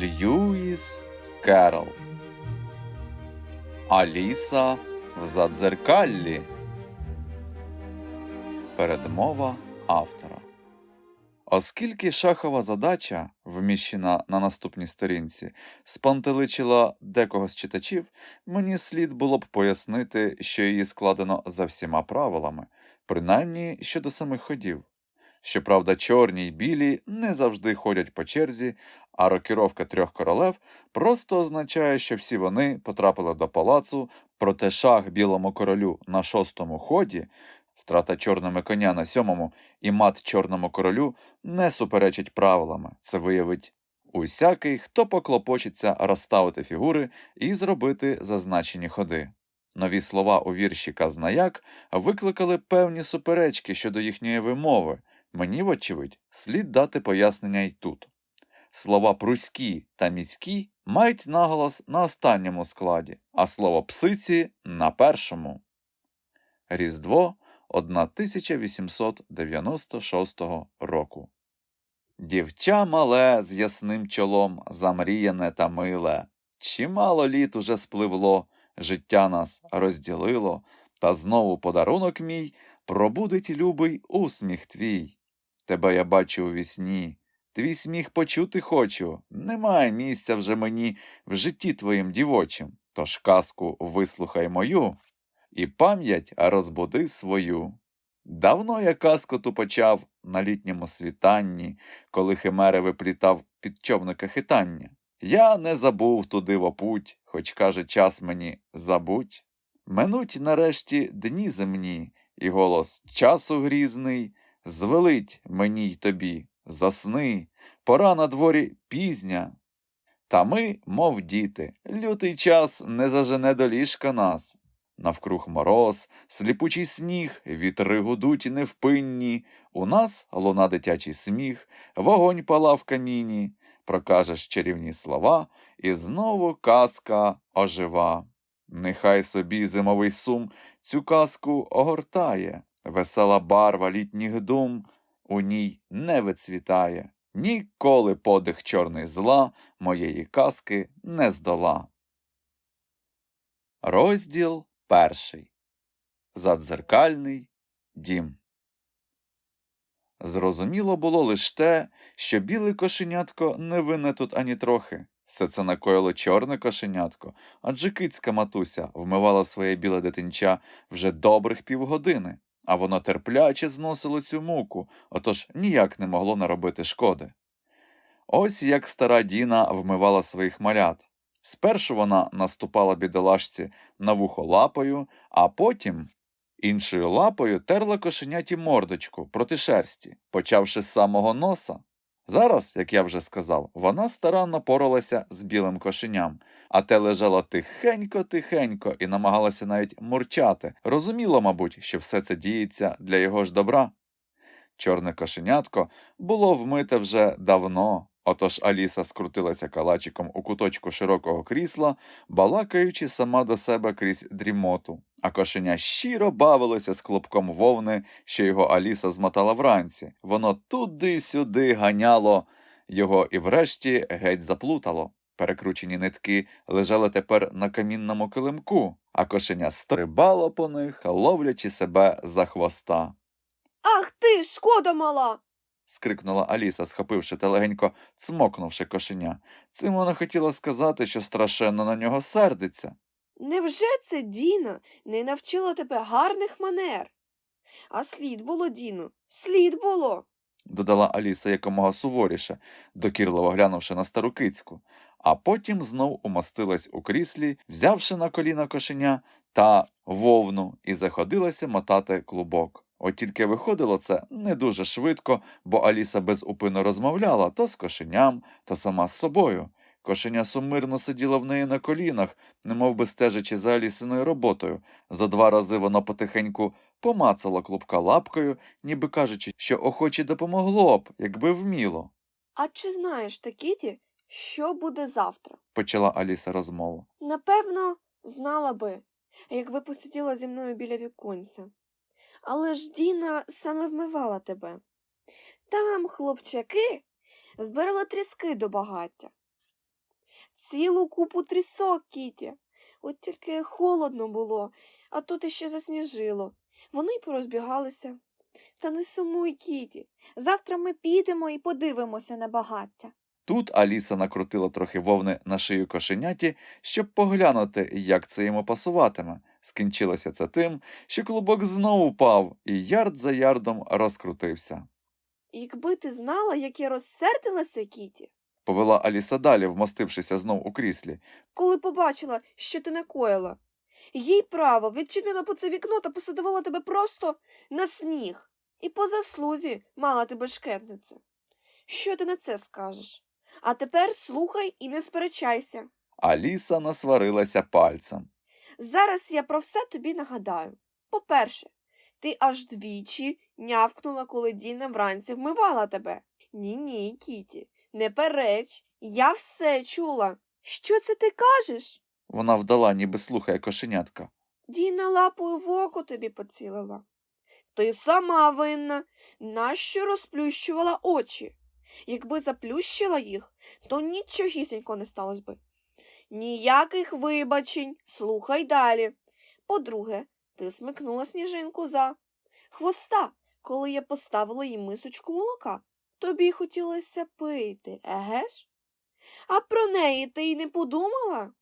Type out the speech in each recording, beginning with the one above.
Льюіс Керол. Аліса в задзеркаллі. Передмова автора. Оскільки шахова задача, вміщена на наступній сторінці, спантеличила декого з читачів, мені слід було б пояснити, що її складено за всіма правилами, принаймні щодо самих ходів. Щоправда, чорні й білі не завжди ходять по черзі, а рокіровка трьох королев просто означає, що всі вони потрапили до палацу, проте шах білому королю на шостому ході, втрата чорними коня на сьомому і мат чорному королю не суперечить правилами. Це виявить усякий, хто поклопочеться розставити фігури і зробити зазначені ходи. Нові слова у вірші Казнаяк викликали певні суперечки щодо їхньої вимови. Мені, вочевидь, слід дати пояснення й тут. Слова пруські та міські мають наголос на останньому складі, а слово псиці на першому. Різдво 1896 року. Дівча мале з ясним чолом, замріяне та миле. Чимало літ уже спливло, життя нас розділило, та знову подарунок мій пробудить любий усміх твій. Тебе я бачу у вісні, твій сміх почути хочу. Немає місця вже мені в житті твоїм дівочим. Тож казку вислухай мою і пам'ять розбуди свою. Давно я казку ту почав на літньому світанні, коли химери виплітав під човника хитання. Я не забув ту диво путь, хоч каже час мені забудь. Минуть нарешті дні земні, і голос часу грізний звелить мені й тобі, засни, пора на дворі пізня. Та ми, мов діти, лютий час не зажене до ліжка нас. Навкруг мороз, сліпучий сніг, вітри гудуть невпинні, у нас луна дитячий сміх, вогонь пала в каміні, прокажеш чарівні слова, і знову казка ожива. Нехай собі зимовий сум цю казку огортає, весела барва літніх дум у ній не вицвітає. Ніколи подих чорний зла моєї казки не здола. Розділ перший. Задзеркальний дім. Зрозуміло було лише те, що біле кошенятко не винне тут ані трохи. Все це накоїло чорне кошенятко, адже кицька матуся вмивала своє біле дитинча вже добрих півгодини, а воно терпляче зносило цю муку, отож ніяк не могло наробити шкоди. Ось як стара Діна вмивала своїх малят. Спершу вона наступала бідолашці на вухо лапою, а потім іншою лапою терла кошеняті мордочку проти шерсті, почавши з самого носа. Зараз, як я вже сказав, вона старанно поралася з білим кошеням, а те лежало тихенько-тихенько і намагалася навіть мурчати. Розуміло, мабуть, що все це діється для його ж добра. Чорне кошенятко було вмите вже давно, отож Аліса скрутилася калачиком у куточку широкого крісла, балакаючи сама до себе крізь дрімоту, а кошеня щиро бавилося з клубком вовни, що його Аліса змотала вранці. Воно туди-сюди ганяло його і врешті геть заплутало. Перекручені нитки лежали тепер на камінному килимку, а кошеня стрибало по них, ловлячи себе за хвоста. Ах ти, шкода мала! скрикнула Аліса, схопивши та легенько цмокнувши кошеня. Цим вона хотіла сказати, що страшенно на нього сердиться. Невже це Діна не навчила тебе гарних манер? А слід було, Діно, слід було. додала Аліса якомога суворіше, докірливо глянувши на стару кицьку, а потім знов умостилась у кріслі, взявши на коліна кошеня та вовну, і заходилася мотати клубок. От тільки виходило це не дуже швидко, бо Аліса безупинно розмовляла то з кошеням, то сама з собою. Кошеня сумирно сиділо в неї на колінах, немов би стежачи за Алісиною роботою. За два рази вона потихеньку помацала клубка лапкою, ніби кажучи, що охоче допомогло б, якби вміло, А чи знаєш ти, Кіті, що буде завтра? почала Аліса розмову. Напевно, знала би, якби посиділа зі мною біля віконця. Але ж Діна саме вмивала тебе. Там хлопчаки збирали тріски до багаття. цілу купу трісок, Кіті. От тільки холодно було, а тут іще засніжило. Вони й порозбігалися. Та не сумуй, Кіті. Завтра ми підемо і подивимося на багаття. Тут Аліса накрутила трохи вовни на шию кошеняті, щоб поглянути, як це йому пасуватиме. Скінчилося це тим, що клубок знову впав і ярд за ярдом розкрутився. Якби ти знала, як я розсердилася, Кіті, Повела Аліса далі, вмостившися знов у кріслі. коли побачила, що ти накоїла. Їй право відчинила по це вікно та посадувала тебе просто на сніг. І по заслузі мала тебе шкетниця. Що ти на це скажеш? А тепер слухай і не сперечайся. Аліса насварилася пальцем. Зараз я про все тобі нагадаю. По-перше, ти аж двічі нявкнула, коли Діна вранці вмивала тебе. Ні, ні, Кіті, не переч, я все чула. Що це ти кажеш? Вона вдала, ніби слухає кошенятка. Діна лапою в око тобі поцілила. Ти сама винна, нащо розплющувала очі? Якби заплющила їх, то нічогісінько не сталося би. Ніяких вибачень, слухай далі. По-друге, ти смикнула сніжинку за хвоста, коли я поставила їй мисочку молока. Тобі хотілося пити, еге ж? А про неї ти й не подумала?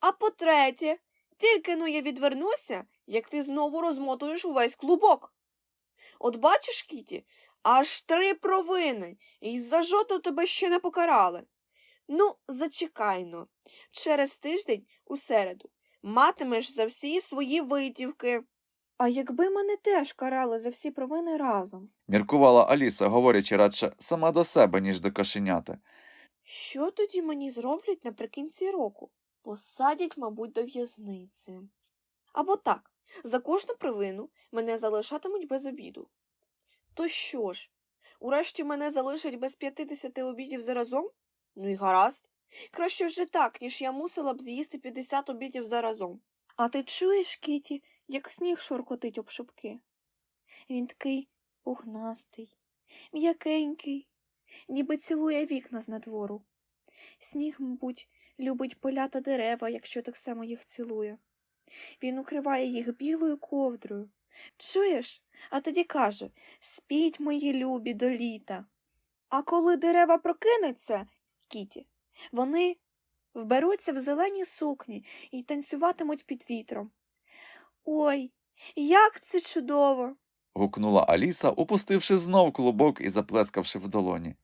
А по-третє, тільки но я відвернуся, як ти знову розмотуєш увесь клубок. От бачиш, Кіті, аж три провини, і за жодну тебе ще не покарали. Ну, зачекайно, через тиждень у середу матимеш за всі свої витівки. А якби мене теж карали за всі провини разом, Міркувала Аліса, говорячи радше сама до себе, ніж до кошеняти. що тоді мені зроблять наприкінці року? Посадять, мабуть, до в'язниці. Або так, за кожну провину мене залишатимуть без обіду. То що ж, урешті мене залишать без 50 обідів заразом? Ну і гаразд. Краще вже так, ніж я мусила б з'їсти 50 обідів заразом. А ти чуєш, Кіті, як сніг шуркотить об шубки? Він такий пухнастий, м'якенький, ніби цілує вікна з надвору. Сніг, мабуть, любить поля та дерева, якщо так само їх цілує. Він укриває їх білою ковдрою. Чуєш? А тоді каже Спіть, мої любі, до літа. А коли дерева прокинуться, Кіті, вони вберуться в зелені сукні і танцюватимуть під вітром. Ой, як це чудово! гукнула Аліса, упустивши знов клубок і заплескавши в долоні.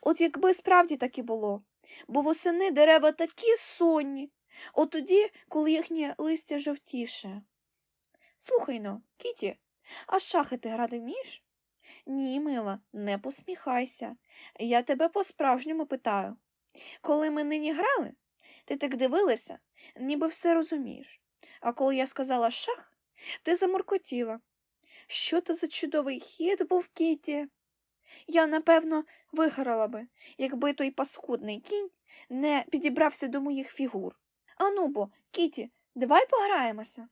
От якби справді так і було, бо восени дерева такі сонні, от тоді, коли їхнє листя жовтіше. Слухай но, Кіті, а шахи ти грати вмієш? Ні, мила, не посміхайся. Я тебе по-справжньому питаю. Коли ми нині грали, ти так дивилася, ніби все розумієш. А коли я сказала шах, ти замуркотіла. Що то за чудовий хід був, Кіті? Я, напевно, виграла би, якби той паскудний кінь не підібрався до моїх фігур. Ану бо, Кіті, давай пограємося.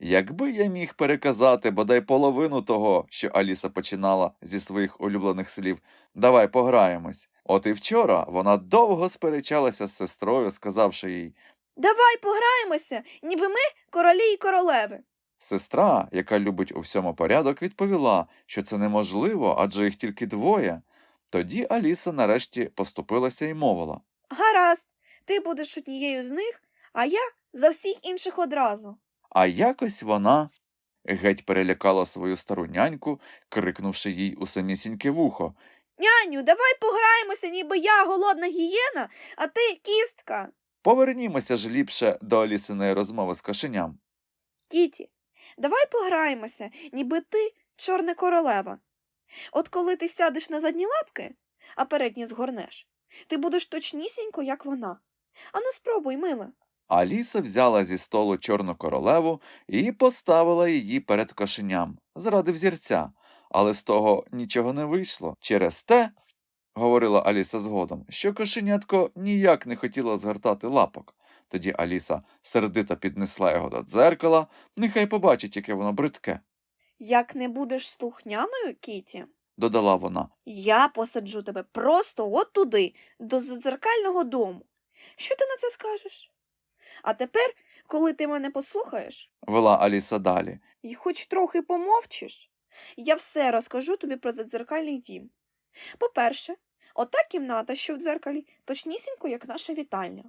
Якби я міг переказати бодай половину того, що Аліса починала зі своїх улюблених слів Давай пограємось. От і вчора вона довго сперечалася з сестрою, сказавши їй Давай пограємося, ніби ми королі і королеви. Сестра, яка любить у всьому порядок, відповіла, що це неможливо, адже їх тільки двоє. Тоді Аліса нарешті поступилася і мовила. Гаразд, ти будеш однією з них, а я за всіх інших одразу. А якось вона геть перелякала свою стару няньку, крикнувши їй у самісіньке вухо. Няню, давай пограємося, ніби я голодна гієна, а ти кістка. Повернімося ж ліпше до Алісиної розмови з кошеням. Кіті, давай пограємося, ніби ти чорна королева. От коли ти сядеш на задні лапки, а передні згорнеш, ти будеш точнісінько, як вона. Ану спробуй, мила. Аліса взяла зі столу чорну королеву і поставила її перед кошеням заради взірця, але з того нічого не вийшло. Через те, говорила Аліса згодом, що кошенятко ніяк не хотіло згортати лапок. Тоді Аліса сердито піднесла його до дзеркала, нехай побачить, яке воно бридке, Як не будеш слухняною, Кіті, додала вона. я посаджу тебе просто от туди, до задзеркального дому. Що ти на це скажеш? А тепер, коли ти мене послухаєш Вела Аліса далі. і хоч трохи помовчиш, я все розкажу тобі про задзеркальний дім. По-перше, ота кімната, що в дзеркалі, точнісінько, як наша вітальня.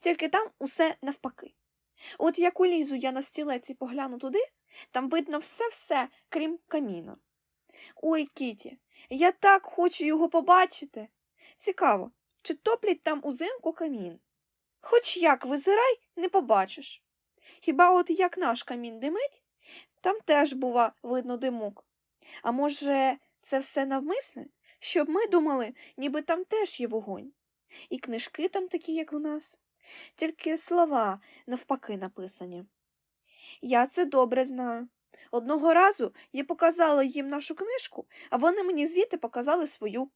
Тільки там усе навпаки. От як улізу я на стілець і погляну туди, там видно все-все, крім каміна. Ой, Кіті, я так хочу його побачити. Цікаво, чи топлять там узимку камін? Хоч як визирай, не побачиш. Хіба от як наш камін димить, там теж, бува, видно димок. А може, це все навмисне, щоб ми думали, ніби там теж є вогонь. І книжки там такі, як у нас, тільки слова навпаки написані. Я це добре знаю. Одного разу я показала їм нашу книжку, а вони мені звідти показали свою.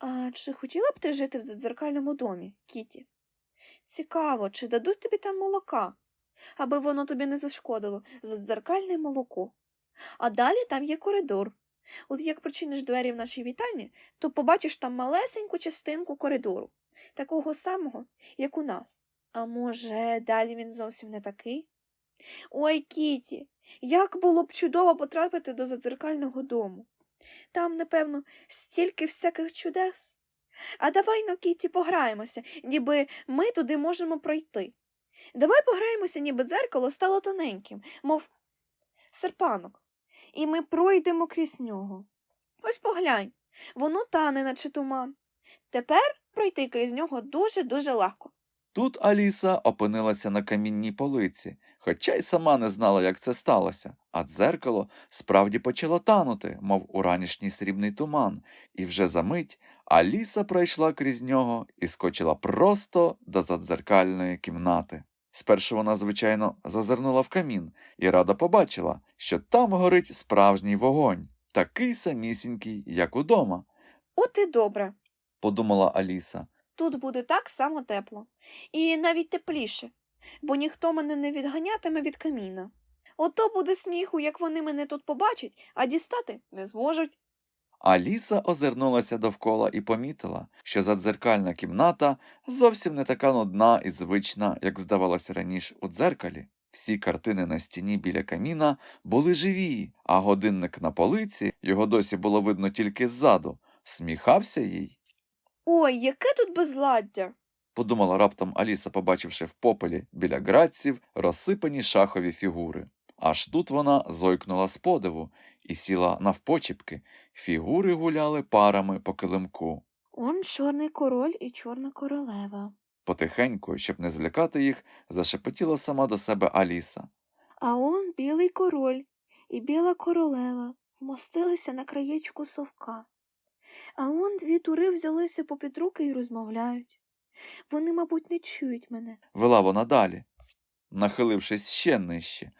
А чи хотіла б ти жити в задзеркальному домі, Кіті? Цікаво, чи дадуть тобі там молока, аби воно тобі не зашкодило, задзеркальне молоко. А далі там є коридор. От як причиниш двері в нашій вітальні, то побачиш там малесеньку частинку коридору, такого самого, як у нас. А може, далі він зовсім не такий? Ой, Кіті, як було б чудово потрапити до задзеркального дому. Там, напевно, стільки всяких чудес. А давай ну, Кіті, пограємося, ніби ми туди можемо пройти. Давай пограємося, ніби дзеркало стало тоненьким, мов серпанок, і ми пройдемо крізь нього. Ось поглянь, воно тане, наче туман. Тепер пройти крізь нього дуже-дуже легко. Тут Аліса опинилася на камінній полиці, хоча й сама не знала, як це сталося, а дзеркало справді почало танути, мов уранішній срібний туман, і вже за мить Аліса пройшла крізь нього і скочила просто до задзеркальної кімнати. Спершу вона, звичайно, зазирнула в камін і рада побачила, що там горить справжній вогонь, такий самісінький, як удома, От і добре. подумала Аліса. Тут буде так само тепло, і навіть тепліше, бо ніхто мене не відганятиме від каміна. Ото буде сміху, як вони мене тут побачать, а дістати не зможуть. Аліса озирнулася довкола і помітила, що задзеркальна кімната зовсім не така нудна і звична, як здавалося раніше у дзеркалі. Всі картини на стіні біля каміна були живі, а годинник на полиці, його досі було видно тільки ззаду, сміхався їй. Ой, яке тут безладдя. Подумала раптом Аліса, побачивши в попелі біля градців розсипані шахові фігури. Аж тут вона зойкнула з подиву і сіла навпочіпки. Фігури гуляли парами по килимку. Он чорний король і чорна королева. Потихеньку, щоб не злякати їх, зашепотіла сама до себе Аліса. А он білий король і біла королева вмостилися на краєчку совка. А он дві тури взялися попід руки і розмовляють. Вони, мабуть, не чують мене. Вела вона далі, нахилившись ще нижче.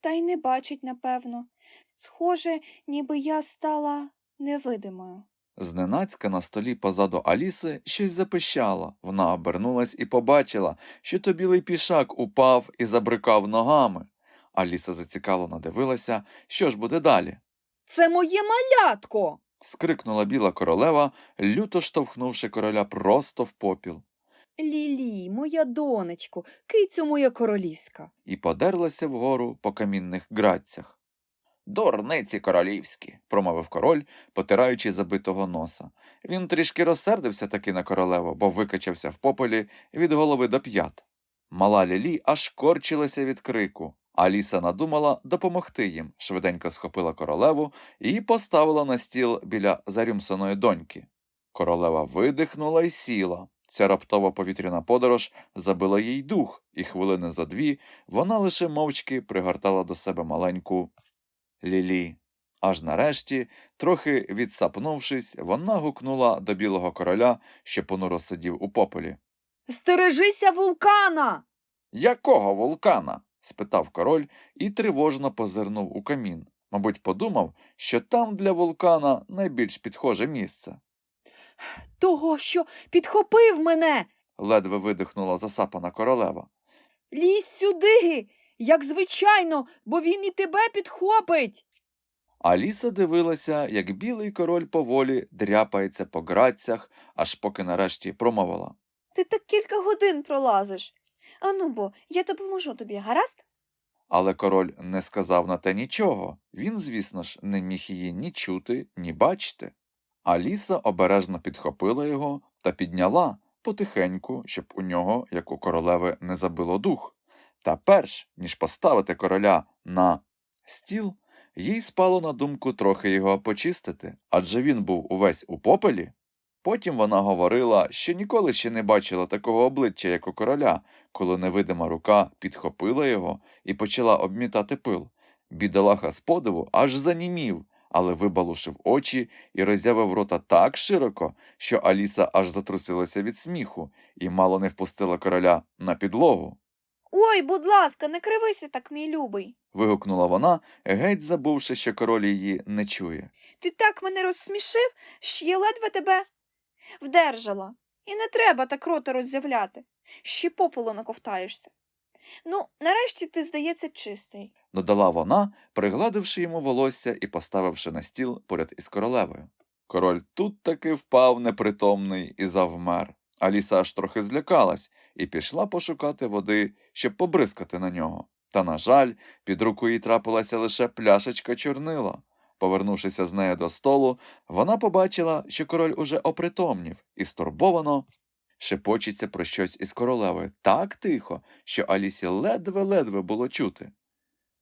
Та й не бачить, напевно. Схоже, ніби я стала невидимою. Зненацька на столі позаду Аліси щось запищало. Вона обернулась і побачила, що то білий пішак упав і забрикав ногами. Аліса зацікавлено дивилася, що ж буде далі. Це моє малятко. Скрикнула біла королева, люто штовхнувши короля просто в попіл, Лілі, моя донечко, кицю моя королівська. і подерлася вгору по камінних градцях. Дурниці королівські, промовив король, потираючи забитого носа. Він трішки розсердився таки на королеву, бо викачався в попелі від голови до п'ят. Мала Лілі аж корчилася від крику. Аліса надумала допомогти їм, швиденько схопила королеву і поставила на стіл біля зарюмсаної доньки. Королева видихнула і сіла. Ця раптова повітряна подорож забила їй дух, і хвилини за дві вона лише мовчки пригортала до себе маленьку Лілі. Аж нарешті, трохи відсапнувшись, вона гукнула до білого короля, що понуро сидів у попелі. Стережися вулкана. Якого вулкана? спитав король і тривожно позирнув у камін. Мабуть, подумав, що там для вулкана найбільш підхоже місце. Того, що підхопив мене. Ледве видихнула засапана королева. Лізь сюди, як звичайно, бо він і тебе підхопить. Аліса дивилася, як білий король поволі дряпається по градцях, аж поки нарешті промовила. Ти так кілька годин пролазиш. Ану бо, я допоможу тобі, гаразд? Але король не сказав на те нічого. Він, звісно ж, не міг її ні чути, ні бачити. Аліса обережно підхопила його та підняла потихеньку, щоб у нього, як у королеви, не забило дух. Та перш ніж поставити короля на стіл, їй спало на думку трохи його почистити, адже він був увесь у попелі. Потім вона говорила, що ніколи ще не бачила такого обличчя, як у короля, коли невидима рука підхопила його і почала обмітати пил. Бідолаха з подиву аж занімів, але вибалушив очі і роззявив рота так широко, що Аліса аж затрусилася від сміху і мало не впустила короля на підлогу. Ой, будь ласка, не кривися так, мій любий. Вигукнула вона, геть забувши, що король її не чує. Ти так мене розсмішив, що я ледве тебе вдержала. І не треба так рота роззявляти. Ще попелу наковтаєшся. Ну, нарешті ти, здається, чистий. Додала вона, пригладивши йому волосся і поставивши на стіл поряд із королевою. Король тут таки впав непритомний і завмер. Аліса аж трохи злякалась і пішла пошукати води, щоб побризкати на нього. Та, на жаль, під руку їй трапилася лише пляшечка чорнила. Повернувшися з нею до столу, вона побачила, що король уже опритомнів і стурбовано шепочеться про щось із королевою так тихо, що Алісі ледве-ледве було чути.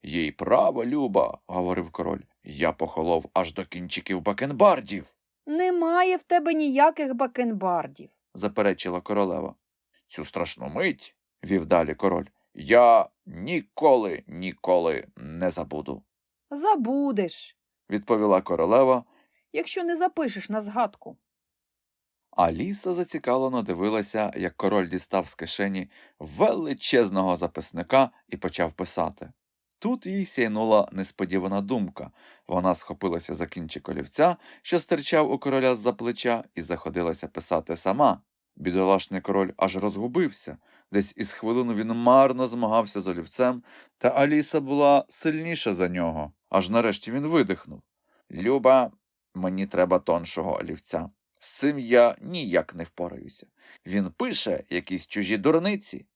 Їй право, Люба, говорив король, я похолов аж до кінчиків бакенбардів, Немає в тебе ніяких бакенбардів. заперечила королева. Цю страшну мить, вів далі король, я ніколи, ніколи не забуду, Забудеш, відповіла королева, якщо не запишеш на згадку. Аліса зацікавлено дивилася, як король дістав з кишені величезного записника і почав писати. Тут їй сяйнула несподівана думка. Вона схопилася за кінчик олівця, що стирчав у короля з-за плеча, і заходилася писати сама. Бідолашний король аж розгубився. Десь із хвилину він марно змагався з олівцем, та Аліса була сильніша за нього. Аж нарешті він видихнув. Люба, мені треба тоншого олівця. З цим я ніяк не впораюся. Він пише якісь чужі дурниці,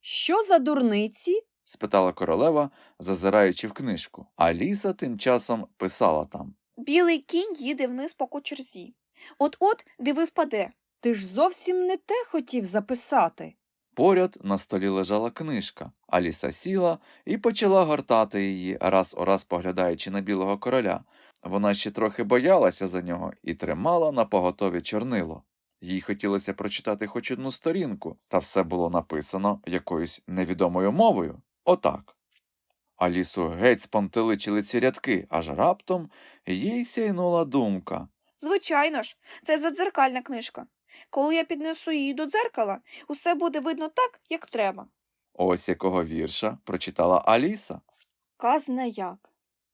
Що за дурниці? Спитала королева, зазираючи в книжку. Аліса тим часом писала там. Білий кінь їде вниз по кочерзі. От-от, диви впаде. Ти ж зовсім не те хотів записати. Поряд на столі лежала книжка. Аліса сіла і почала гортати її, раз у раз поглядаючи на білого короля. Вона ще трохи боялася за нього і тримала на поготові чорнило. Їй хотілося прочитати хоч одну сторінку, та все було написано якоюсь невідомою мовою. Отак. Алісу геть спантеличили ці рядки, аж раптом їй сяйнула думка. Звичайно ж, це задзеркальна книжка. Коли я піднесу її до дзеркала, усе буде видно так, як треба. Ось якого вірша прочитала Аліса. Казна як.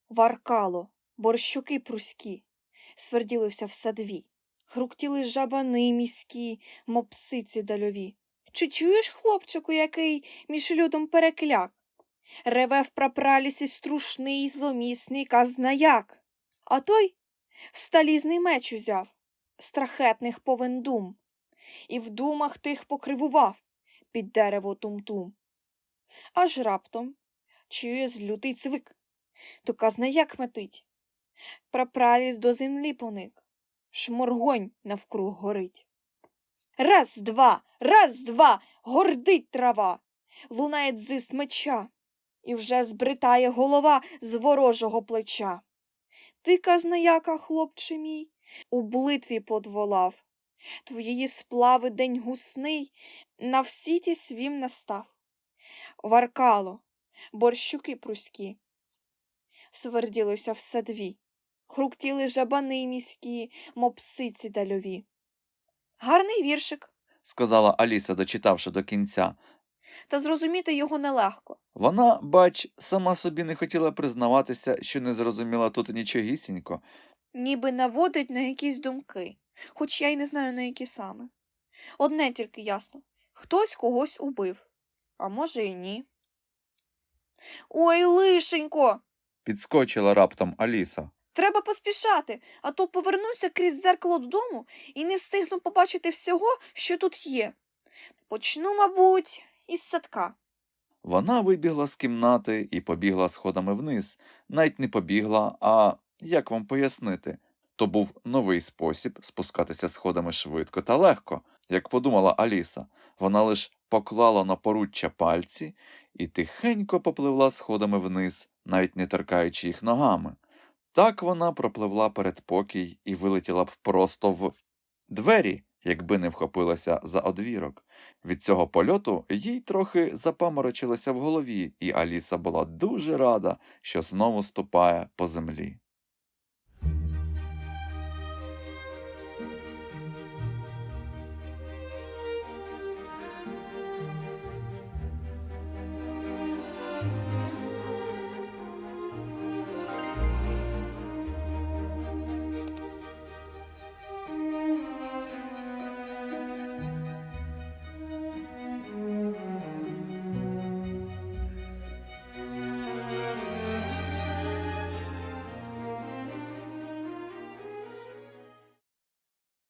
Варкало, борщуки пруські, сверділився в садві. Хруктіли жабани міські, мопсиці дальові. Чи чуєш, хлопчику, який між людом перекляк? Реве в прапралісі струшний, зломісний казнаяк. А той сталізний меч узяв, страхетних повен дум, і в думах тих покривував під дерево тум-тум. Аж раптом чує злютий цвик, то казна як метить. Прапраліс до землі поник, шморгонь навкруг горить. Раз, два, раз, два, гордить трава, лунає дзист меча, і вже збритає голова з ворожого плеча. Ти, казнаяка, хлопче мій, у блитві подволав. Твоєї сплави день гусний на всі ті свім настав. Варкало, борщуки пруські, сверділися в садві, хруктіли жабани міські, мопсиці дальові. Гарний віршик, сказала Аліса, дочитавши до кінця. Та зрозуміти його нелегко. Вона, бач, сама собі не хотіла признаватися, що не зрозуміла тут нічогісінько. ніби наводить на якісь думки, хоч я й не знаю на які саме. Одне тільки ясно хтось когось убив, а може і ні. Ой, лишенько, Підскочила раптом Аліса. треба поспішати, а то повернуся крізь дзеркало додому і не встигну побачити всього, що тут є. Почну, мабуть, із садка. Вона вибігла з кімнати і побігла сходами вниз. Навіть не побігла, а як вам пояснити? То був новий спосіб спускатися сходами швидко та легко, як подумала Аліса. Вона лиш поклала на поруччя пальці і тихенько попливла сходами вниз, навіть не торкаючи їх ногами. Так вона пропливла передпокій і вилетіла б просто в двері, якби не вхопилася за одвірок. Від цього польоту їй трохи запаморочилося в голові, і Аліса була дуже рада, що знову ступає по землі.